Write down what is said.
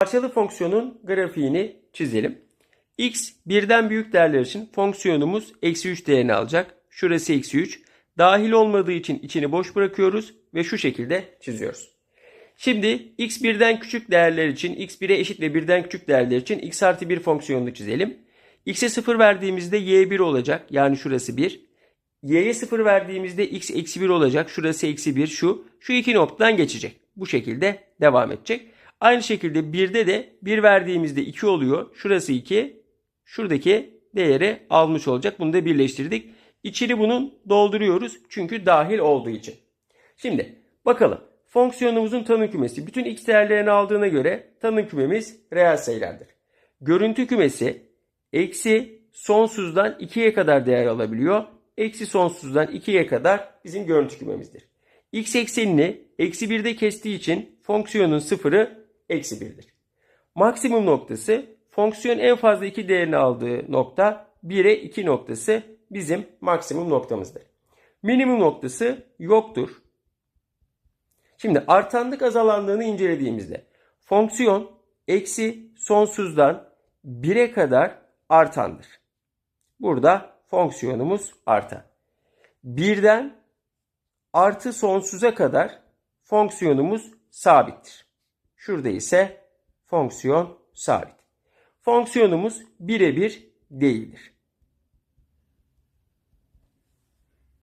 Parçalı fonksiyonun grafiğini çizelim. x birden büyük değerler için fonksiyonumuz eksi 3 değerini alacak. Şurası eksi 3. Dahil olmadığı için içini boş bırakıyoruz ve şu şekilde çiziyoruz. Şimdi x birden küçük değerler için x 1'e eşit ve birden küçük değerler için x artı 1 fonksiyonunu çizelim. x'e 0 verdiğimizde y 1 olacak. Yani şurası 1. y'ye 0 verdiğimizde x eksi 1 olacak. Şurası eksi 1 şu. Şu iki noktadan geçecek. Bu şekilde devam edecek. Aynı şekilde 1'de de 1 verdiğimizde 2 oluyor. Şurası 2. Şuradaki değeri almış olacak. Bunu da birleştirdik. İçini bunun dolduruyoruz. Çünkü dahil olduğu için. Şimdi bakalım. Fonksiyonumuzun tanım kümesi bütün x değerlerini aldığına göre tanım kümemiz reel sayılardır. Görüntü kümesi eksi sonsuzdan 2'ye kadar değer alabiliyor. Eksi sonsuzdan 2'ye kadar bizim görüntü kümemizdir. x eksenini eksi 1'de kestiği için fonksiyonun sıfırı eksi 1'dir. Maksimum noktası fonksiyon en fazla 2 değerini aldığı nokta 1'e 2 noktası bizim maksimum noktamızdır. Minimum noktası yoktur. Şimdi artanlık azalanlığını incelediğimizde fonksiyon eksi sonsuzdan 1'e kadar artandır. Burada fonksiyonumuz artan. Birden artı sonsuza kadar fonksiyonumuz sabittir. Şurada ise fonksiyon sabit. Fonksiyonumuz birebir değildir.